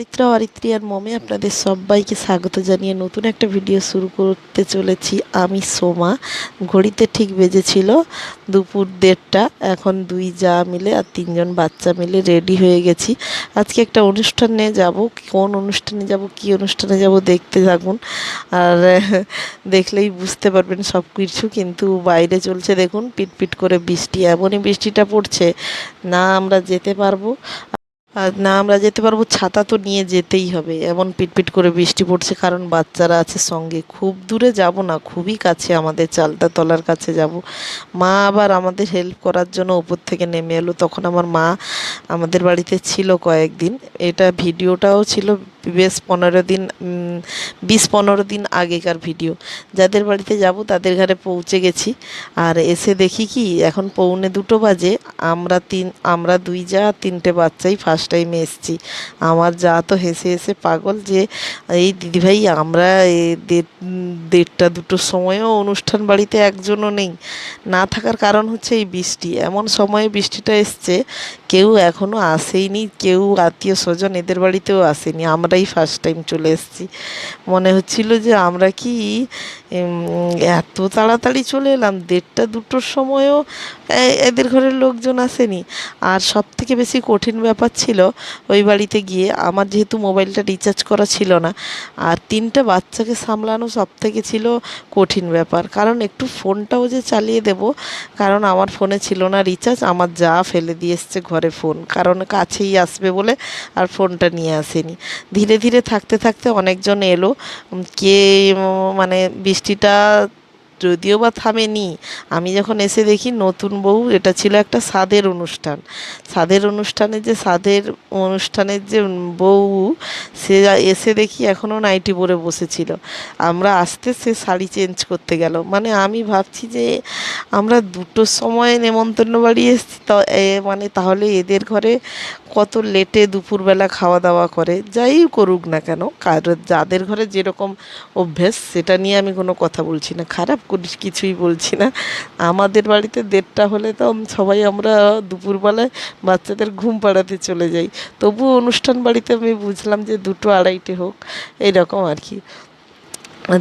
অরিত্রা অরিত্রিয়ার মমে, আপনাদের সবাইকে স্বাগত জানিয়ে নতুন একটা ভিডিও শুরু করতে চলেছি আমি, সোমা। ঘড়িতে ঠিক বেজেছিল দুপুর দেড়টা। এখন দুই যা মিলে আর তিনজন বাচ্চা মিলে রেডি হয়ে গেছি। আজকে একটা অনুষ্ঠানে যাব। কোন অনুষ্ঠানে যাব, কি অনুষ্ঠানে যাব দেখতে থাকুন। আর দেখলেই বুঝতে পারবেন সব কিছু কিন্তু বাইরে চলছে দেখুন, পিটপিট করে বৃষ্টি। এমনই বৃষ্টিটা পড়ছে। না আমরা যেতে পারব। আর না, আমরা যেতে পারব, ছাতা তো নিয়ে যেতেই হবে। এমন পিটপিট করে বৃষ্টি পড়ছে, কারণ বাচ্চারা আছে সঙ্গে। খুব দূরে যাব না, খুবই কাছে আমাদের চালটা তলার কাছে যাব। মা আবার আমাদের হেল্প করার জন্য উপর থেকে নেমে এলো। তখন আমার মা আমাদের বাড়িতে ছিল কয়েকদিন। এটা ভিডিওটাও ছিল বেশ পনেরো দিন বিশ পনেরো দিন আগেকার ভিডিও। যাদের বাড়িতে যাব, তাদের ঘরে পৌঁছে গেছি। আর এসে দেখি কি, এখন পৌনে দুটো বাজে। আমরা তিন, আমরা দুই যা, তিনটে বাচ্চাই ফার্স্ট টাইমে এসছি। আমার যা তো হেসে হেসে পাগল যে, এই দিদিভাই, আমরা দেড়টা দুটোর সময়ও অনুষ্ঠান বাড়িতে একজনও নেই। না থাকার কারণ হচ্ছে এই বৃষ্টি। এমন সময়ে বৃষ্টিটা এসছে, কেউ এখনও আসেইনি, কেউ আত্মীয় স্বজন এদের বাড়িতেও আসেনি। আমরাই ফার্স্ট টাইম চলে এসেছি। মনে হচ্ছিল যে আমরা কি এত তাড়াতাড়ি চলে এলাম, দেড়টা দুটোর সময়ও এদের ঘরের লোকজন আসেনি। আর সব থেকে বেশি কঠিন ব্যাপার ছিল ওই বাড়িতে গিয়ে আমার যেহেতু মোবাইলটা রিচার্জ করা ছিল না, আর তিনটে বাচ্চাকে সামলানো সব থেকে ছিল কঠিন ব্যাপার। কারণ একটু ফোনটাও যে চালিয়ে দেব, কারণ আমার ফোনে ছিল না রিচার্জ আমার যা ফেলে দিয়ে এসছে ঘরে ফোন, কারণ কাছেই আসবে বলে আর ফোনটা নিয়ে আসেনি। ধীরে ধীরে থাকতে থাকতে অনেকজন এলো কে মানে বৃষ্টিটা যদিও বা থামেনি, আমি যখন এসে দেখি নতুন বউ, এটা ছিল একটা স্বাদের অনুষ্ঠান। স্বাদের অনুষ্ঠানে যে স্বাদের অনুষ্ঠানের যে বউ, সে এসে দেখি এখনও নাইটি পরে বসেছিল। আমরা আসতে সে শাড়ি চেঞ্জ করতে গেল। মানে আমি ভাবছি যে, আমরা দুটোর সময় নেমন্তন্ন বাড়ি এসেছি মানে তাহলে এদের ঘরে কত লেটে দুপুরবেলা খাওয়া দাওয়া করে। যাই করুক না কেন, কার যাদের ঘরে যেরকম অভ্যেস, সেটা নিয়ে আমি কোনো কথা বলছি না। খারাপ কিছুই বলছি না। আমাদের বাড়িতে দেড়টা হলে তো সবাই আমরা দুপুরবেলায় বাচ্চাদের ঘুম পাড়াতে চলে যাই। তবু অনুষ্ঠান বাড়িতে আমি বুঝলাম যে দুটো আড়াইটে হোক, এইরকম আর কি।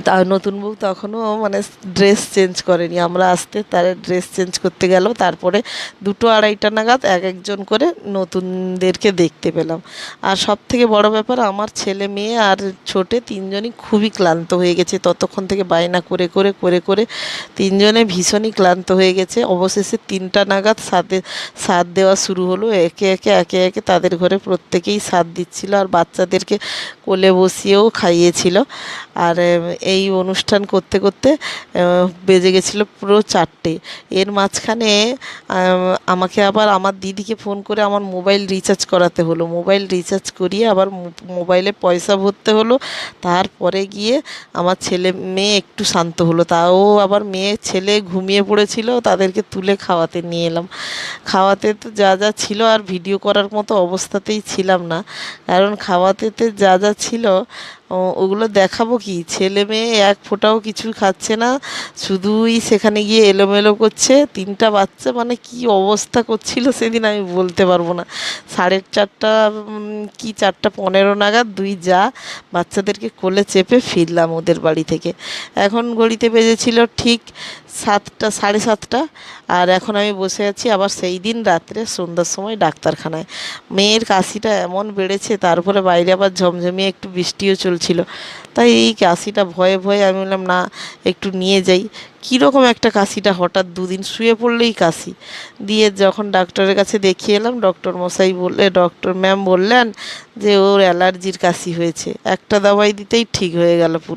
তা নতুন বউ তখনও মানে ড্রেস চেঞ্জ করেনি। আমরা আসতে তার ড্রেস চেঞ্জ করতে গেল তারপরে দুটো আড়াইটা নাগাদ এক একজন করে নতুনদেরকে দেখতে পেলাম। আর সব থেকে বড় ব্যাপার, আমার ছেলে মেয়ে আর ছোটে তিনজনই খুবই ক্লান্ত হয়ে গেছে। ততক্ষণ থেকে বায়না করে করে করে করে তিনজনে ভীষণই ক্লান্ত হয়ে গেছে। অবশেষে তিনটা নাগাদ সাথে সাদ দেওয়া শুরু হলো। একে একে একে একে তাদের ঘরে প্রত্যেকেই সাদ দিচ্ছিল আর বাচ্চাদেরকে কোলে বসিয়েও খাইয়েছিল। আর এই অনুষ্ঠান করতে করতে বেজে গেছিল পুরো চারটে। এর মাঝখানে আমাকে আবার আমার দিদিকে ফোন করে আমার মোবাইল রিচার্জ করাতে হলো। মোবাইল রিচার্জ করিয়ে আবার মোবাইলে পয়সা ভরতে হলো। তারপরে গিয়ে আমার ছেলে, মেয়ে একটু শান্ত হলো। তাও আবার মেয়ে, ছেলে ঘুমিয়ে পড়েছিল। তাদেরকে তুলে খাওয়াতে নিয়ে এলাম। খাওয়াতে তো যা যা ছিল আর ভিডিও করার মতো অবস্থাতেই ছিলাম না। কারণ খাওয়াতেতে যা যা ছিল ওগুলো দেখাবো কি? ছেলে মেয়ে এক ফোঁটাও কিছু খাচ্ছে না, শুধুই সেখানে গিয়ে এলোমেলো করছে। তিনটা বাচ্চা মানে কি অবস্থা করছিল সেদিন আমি বলতে পারব না। সাড়ে চারটা কি চারটা পনেরো নাগাদ দুই যা বাচ্চাদেরকে কোলে চেপে ফিরলাম ওদের বাড়ি থেকে। এখন ঘড়িতে বেজেছিল ঠিক সাতটা, সাড়ে সাতটা। আর এখন আমি বসে আছি আবার সেই দিন রাত্রে সন্ধ্যার সময় ডাক্তারখানায়। মেয়ের কাশিটা এমন বেড়েছে, তারপরে বাইরে আবার ঝমঝমিয়ে একটু বৃষ্টিও চলছিল। তাই এই কাশিটা ভয়ে ভয়ে আমি বললাম, না, একটু নিয়ে যাই। কীরকম একটা কাশিটা, হঠাৎ দুদিন শুয়ে পড়লেই কাশি। দিয়ে যখন ডাক্তারের কাছে দেখিয়ে এলাম, ডক্টর মশাই বললে, ডক্টর ম্যাম বললেন যে, ওর অ্যালার্জির কাশি হয়েছে। একটা দাওয়াই দিতেই ঠিক হয়ে গেল পুরো।